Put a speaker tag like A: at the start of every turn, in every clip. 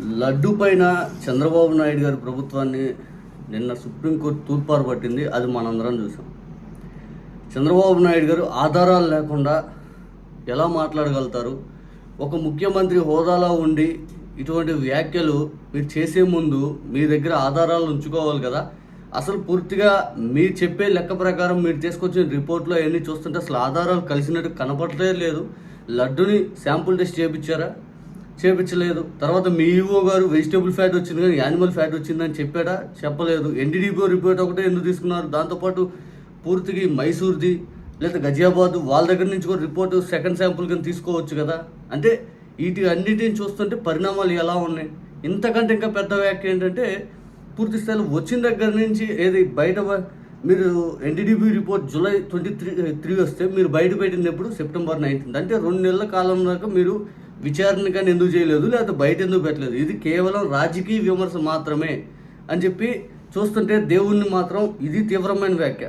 A: లడ్డు పైన చంద్రబాబు నాయుడు గారి ప్రభుత్వాన్ని నిన్న సుప్రీంకోర్టు తూర్పారు పట్టింది అది మనందరం చూసాం. చంద్రబాబు నాయుడు గారు ఆధారాలు లేకుండా ఎలా మాట్లాడగలుగుతారు? ఒక ముఖ్యమంత్రి హోదాలో ఉండి ఇటువంటి వ్యాఖ్యలు మీరు చేసే ముందు మీ దగ్గర ఆధారాలు ఉంచుకోవాలి కదా. అసలు పూర్తిగా మీరు చెప్పే లెక్క ప్రకారం మీరు తీసుకొచ్చిన రిపోర్ట్లో అవన్నీ చూస్తుంటే అసలు ఆధారాలు కలిసినట్టు కనపడలే లేదు. లడ్డుని శాంపుల్ టెస్ట్ చేయించారా? చేపించలేదు. తర్వాత మీ ఈవో గారు వెజిటేబుల్ ఫ్యాట్ వచ్చింది కానీ యానిమల్ ఫ్యాట్ వచ్చిందని చెప్పాడా? చెప్పలేదు. ఎన్డీడీపీ రిపోర్ట్ ఒకటే ఎందుకు తీసుకున్నారు? దాంతోపాటు పూర్తిగా మైసూర్ది లేదా గజియాబాద్ వాళ్ళ దగ్గర నుంచి కూడా రిపోర్ట్ సెకండ్ శాంపుల్ కింద తీసుకోవచ్చు కదా? అంటే వీటి అన్నిటిని చూస్తుంటే పరిణామాలు ఎలా ఉన్నాయి? ఇంతకంటే ఇంకా పెద్ద వ్యాఖ్య ఏంటంటే పూర్తి స్థాయిలో వచ్చిన దగ్గర నుంచి ఏది బయట మీరు NDDB report July twenty three three వస్తే మీరు బయట పెట్టినప్పుడు సెప్టెంబర్ నైన్టీన్త్. అంటే రెండు నెలల కాలం దాకా మీరు విచారణ కానీ ఎందుకు చేయలేదు లేకపోతే బయట ఎందుకు పెట్టలేదు? ఇది కేవలం రాజకీయ విమర్శ మాత్రమే అని చెప్పి చూస్తుంటే దేవుణ్ణి మాత్రం ఇది తీవ్రమైన వ్యాఖ్య.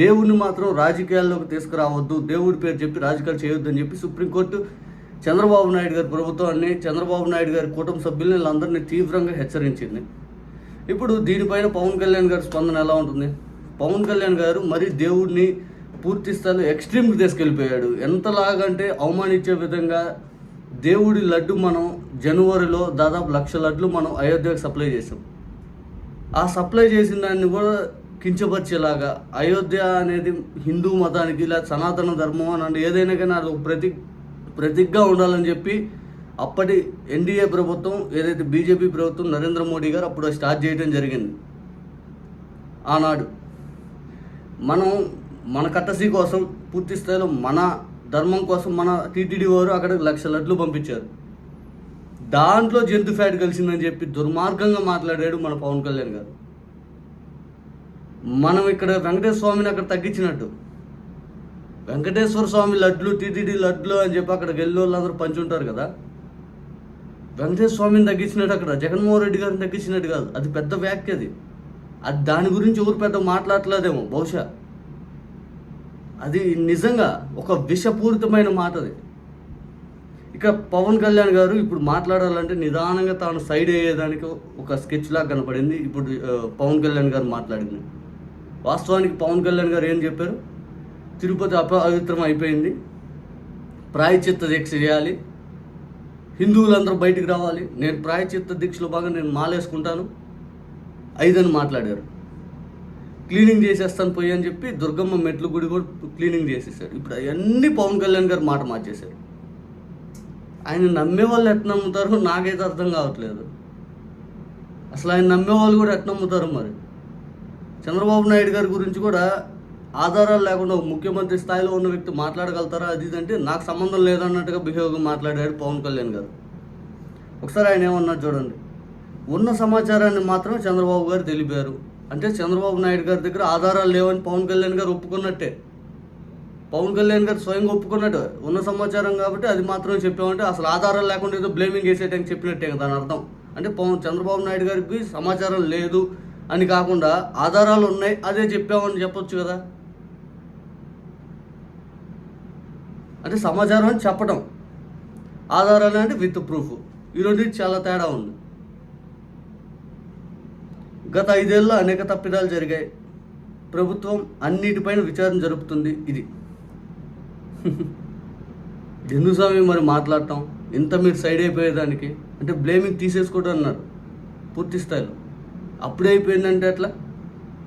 A: దేవుణ్ణి మాత్రం రాజకీయాల్లోకి తీసుకురావద్దు దేవుడి పేరు చెప్పి రాజకీయాలు చేయొద్దు అని చెప్పి సుప్రీంకోర్టు చంద్రబాబు నాయుడు గారి ప్రభుత్వాన్ని చంద్రబాబు నాయుడు గారి కుటుంబ సభ్యుల్ని వీళ్ళందరినీ తీవ్రంగా హెచ్చరించింది. ఇప్పుడు దీనిపైన పవన్ కళ్యాణ్ గారి స్పందన ఎలా ఉంటుంది? పవన్ కళ్యాణ్ గారు మరి దేవుడిని పూర్తి స్థాయిలో ఎక్స్ట్రీమ్కి తీసుకెళ్ళిపోయాడు. ఎంతలాగంటే అవమానించే విధంగా దేవుడి లడ్డు మనం జనవరిలో దాదాపు లక్ష లడ్లు మనం అయోధ్యకు సప్లై చేసాం. ఆ సప్లై చేసిన దాన్ని కూడా కించపరిచేలాగా అయోధ్య అనేది హిందూ మతానికి లేదా సనాతన ధర్మం అని అంటే ఏదైనా కానీ అది ప్రతి ప్రతిగ్గా ఉండాలని చెప్పి అప్పటి ఎన్డీఏ ప్రభుత్వం ఏదైతే బీజేపీ ప్రభుత్వం నరేంద్ర మోడీ గారు అప్పుడు స్టార్ట్ చేయడం జరిగింది. ఆనాడు మనం మన కట్టసీ కోసం పూర్తి స్థాయిలో మన ధర్మం కోసం మన టీటీడీ వారు అక్కడ లక్ష లడ్లు పంపించారు. దాంట్లో జంతు ఫ్యాట్ కలిసిందని చెప్పి దుర్మార్గంగా మాట్లాడాడు మన పవన్ కళ్యాణ్ గారు. మనం ఇక్కడ వెంకటేశ్వర స్వామిని అక్కడ తగ్గించినట్టు. వెంకటేశ్వర స్వామి లడ్లు టీటీడీ లడ్లు అని చెప్పి అక్కడ వెళ్ళి వాళ్ళందరూ పంచుంటారు కదా. వెంకటేశ్వర స్వామిని తగ్గించినట్టు అక్కడ జగన్మోహన్ రెడ్డి గారిని తగ్గించినట్టు కాదు. అది పెద్ద వ్యాఖ్య అది. అది దాని గురించి ఎవరు పెద్ద మాట్లాడలేదేమో బహుశా. అది నిజంగా ఒక విషపూరితమైన మాట అది. ఇక పవన్ కళ్యాణ్ గారు ఇప్పుడు మాట్లాడాలంటే నిదానంగా తాను సైడ్ అయ్యేదానికి ఒక స్కెచ్ లాగా కనపడింది. ఇప్పుడు పవన్ కళ్యాణ్ గారు మాట్లాడింది. వాస్తవానికి పవన్ కళ్యాణ్ గారు ఏం చెప్పారు? తిరుపతి అపవిత్రం అయిపోయింది. ప్రాయచిత్త దీక్ష చేయాలి. హిందువులందరూ బయటికి రావాలి. నేను ప్రాయచిత్త దీక్షలో బాగా నేను మాలేసుకుంటాను. ఐదని మాట్లాడారు. క్లీనింగ్ చేసేస్తాను పోయి అని చెప్పి దుర్గమ్మ మెట్లు గుడి కూడా క్లీనింగ్ చేసేసాడు ఇప్పుడు అవన్నీ పవన్ కళ్యాణ్ గారు మాట మార్చేశారు. ఆయన నమ్మే వాళ్ళు ఎట్లా నమ్ముతారో నాకైతే అర్థం కావట్లేదు. అసలు ఆయన నమ్మే వాళ్ళు కూడా ఎట్లా నమ్ముతారు మరి? చంద్రబాబు నాయుడు గారి గురించి కూడా ఆధారాలు లేకుండా ఒక ముఖ్యమంత్రి స్థాయిలో ఉన్న వ్యక్తి మాట్లాడగలుగుతారా? అది ఇది అంటే నాకు సంబంధం లేదన్నట్టుగా బిహేవ్గా మాట్లాడాడు పవన్ కళ్యాణ్ గారు. ఒకసారి ఆయన ఏమన్నారు చూడండి. ఉన్న సమాచారాన్ని మాత్రం చంద్రబాబు గారు తెలిపారు. అంటే చంద్రబాబు నాయుడు గారి దగ్గర ఆధారాలు లేవని పవన్ కళ్యాణ్ గారు ఒప్పుకున్నట్టే. పవన్ కళ్యాణ్ గారు స్వయంగా ఒప్పుకున్నట్టు. ఉన్న సమాచారం కాబట్టి అది మాత్రమే చెప్పామంటే అసలు ఆధారాలు లేకుండా ఏదో బ్లేమింగ్ చేసేటానికి చెప్పినట్టే కదా దాని అర్థం. అంటే పవన్ చంద్రబాబు నాయుడు గారికి సమాచారం లేదు అని కాకుండా ఆధారాలు ఉన్నాయి అదే చెప్పామని చెప్పొచ్చు కదా. అంటే సమాచారం అని చెప్పడం. ఆధారాలు అంటే విత్ ప్రూఫ్. ఈ రెండు చాలా తేడా ఉంది. గత ఐదేళ్ళలో అనేక తప్పిదాలు జరిగాయి. ప్రభుత్వం అన్నిటిపైన విచారణ జరుపుతుంది ఇది. ఎందుకు స్వామి మరి మాట్లాడటం ఇంత మీరు సైడ్ అయిపోయేదానికి అంటే బ్లేమింగ్ తీసేసుకోవడం అన్నారు పూర్తి స్థాయిలో. అప్పుడే అయిపోయిందంటే ఎట్లా?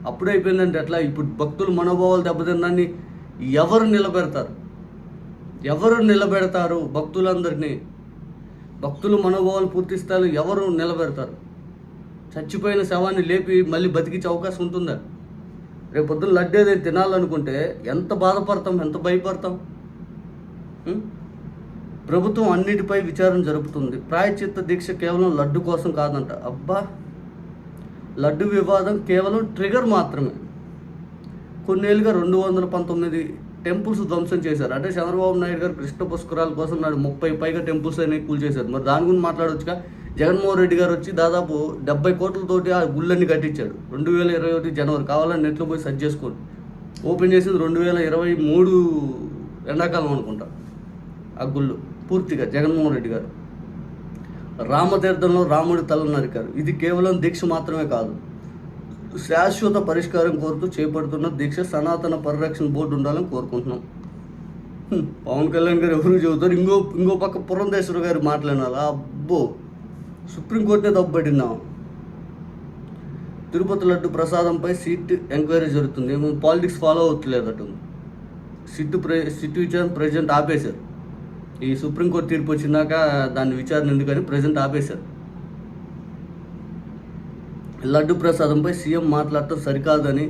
A: అప్పుడే అయిపోయిందంటే ఎట్లా? ఇప్పుడు భక్తులు మనోభావాలు దెబ్బతిన్నాన్ని ఎవరు నిలబెడతారు? ఎవరు నిలబెడతారు భక్తులందరినీ? భక్తులు మనోభావాలు పూర్తి స్థాయిలో ఎవరు నిలబెడతారు? చచ్చిపోయిన శవాన్ని లేపి మళ్ళీ బతికించే అవకాశం ఉంటుందా? రేపు పొద్దున్న లడ్డు ఏదైనా తినాలనుకుంటే ఎంత బాధపడతాం ఎంత భయపడతాం? ప్రభుత్వం అన్నిటిపై విచారణ జరుపుతుంది. ప్రాయచిత్త దీక్ష కేవలం లడ్డు కోసం కాదంట. అబ్బా! లడ్డు వివాదం కేవలం ట్రిగర్ మాత్రమే. కొన్నేళ్ళుగా రెండు వందల పంతొమ్మిది టెంపుల్స్ ధ్వంసం చేశారు. అంటే చంద్రబాబు నాయుడు గారు కృష్ణ పుష్కరాల కోసం నాడు ముప్పై పైగా టెంపుల్స్ అనేవి కూల్ చేశారు మరి దాని గురించి మాట్లాడొచ్చుగా? జగన్మోహన్ రెడ్డి గారు వచ్చి దాదాపు డెబ్బై కోట్లతోటి ఆ గుళ్ళన్ని కట్టించాడు. రెండు వేల ఇరవై ఒకటి జనవరి కావాలని నెట్లో పోయి సెర్చ్ చేసుకోండి. ఓపెన్ చేసింది రెండు వేల ఇరవై మూడు ఎండాకాలం అనుకుంటా ఆ గుళ్ళు. పూర్తిగా జగన్మోహన్ రెడ్డి గారు. రామతీర్థంలో రాముడి తల నరికారు. ఇది కేవలం దీక్ష మాత్రమే కాదు. శాశ్వత పరిష్కారం కోరుతూ చేపడుతున్న దీక్ష సనాతన పరిరక్షణ బోర్డు ఉండాలని కోరుకుంటున్నాం. పవన్ కళ్యాణ్ గారు ఎవరు చెబుతారు? ఇంకో ఇంకో పక్క పురంధేశ్వర గారు మాట్లాడాలి అబ్బో! సుప్రీంకోర్టునే తప్పుపడిందాం తిరుపతి లడ్డు ప్రసాదంపై సీట్ ఎంక్వైరీ జరుగుతుంది. ఏమో పాలిటిక్స్ ఫాలో అవుతలేదట సిట్టు ప్రె సిట్టు విచారణ ప్రజెంట్ ఆపేశారు. ఈ సుప్రీంకోర్టు తీర్పు వచ్చినాక దాన్ని విచారణ ఎందుకని ప్రజెంట్ ఆపేశారు. లడ్డు ప్రసాదంపై సీఎం మాట్లాడటం సరికాదని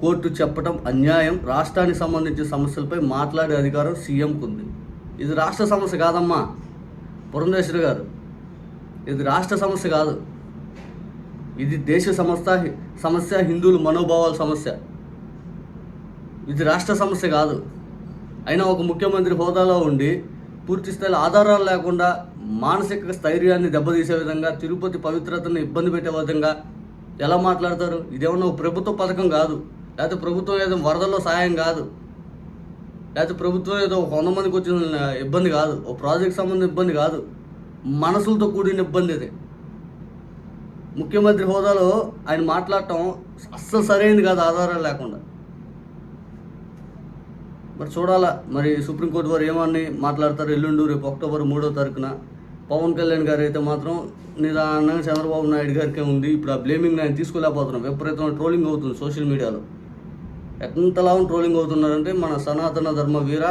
A: కోర్టు చెప్పడం అన్యాయం. రాష్ట్రానికి సంబంధించిన సమస్యలపై మాట్లాడే అధికారం సీఎంకు ఉంది ఇది రాష్ట్ర సమస్య కాదమ్మా. పురంధేశ్వరి గారు ఇది రాష్ట్ర సమస్య కాదు. ఇది దేశ సమస్య సమస్య హిందువుల మనోభావాల సమస్య. ఇది రాష్ట్ర సమస్య కాదు. అయినా ఒక ముఖ్యమంత్రి హోదాలో ఉండి పూర్తి స్థాయిలో ఆధారాలు లేకుండా మానసిక స్థైర్యాన్ని దెబ్బతీసే విధంగా తిరుపతి పవిత్రతను ఇబ్బంది పెట్టే విధంగా ఎలా మాట్లాడతారు? ఇదేమన్నా ఒక ప్రభుత్వ పథకం కాదు. లేకపోతే ప్రభుత్వం ఏదో వరదల్లో సాయం కాదు. లేకపోతే ప్రభుత్వం ఏదో ఒక వంద మందికి వచ్చిన ఇబ్బంది కాదు. ఒక ప్రాజెక్ట్ సంబంధించిన ఇబ్బంది కాదు. మనసులతో కూడిన ఇబ్బంది ఇది. ముఖ్యమంత్రి హోదాలో ఆయన మాట్లాడటం అస్సలు సరైనది కాదు ఆధారాలు లేకుండా. మరి చూడాలా మరి సుప్రీంకోర్టు వారు ఏమని మాట్లాడతారు? ఎల్లుండి రేపు అక్టోబర్ మూడో తారీఖున. పవన్ కళ్యాణ్ గారు అయితే మాత్రం నిదానంగా చంద్రబాబు నాయుడు గారికే ఉంది. ఇప్పుడు ఆ బ్లేమింగ్ ఆయన తీసుకోలేకపోతున్నాం విపరీతమైన ట్రోలింగ్ అవుతుంది సోషల్ మీడియాలో ఎంతలా ట్రోలింగ్ అవుతున్నారంటే మన సనాతన ధర్మ వీర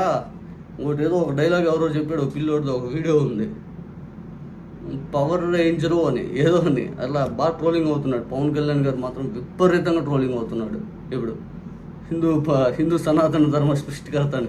A: ఒకటి ఏదో ఒక డైలాగ్ ఎవరో చెప్పాడు ఒక పిల్లోడితో ఒక వీడియో ఉంది. పవర్ రేంజరు అని ఏదో అని. అట్లా బాగా ట్రోలింగ్ అవుతున్నాడు. పవన్ కళ్యాణ్ గారు మాత్రం విపరీతంగా ట్రోలింగ్ అవుతున్నాడు ఇప్పుడు. హిందూ హిందూ సనాతన ధర్మ సృష్టికర్త అని.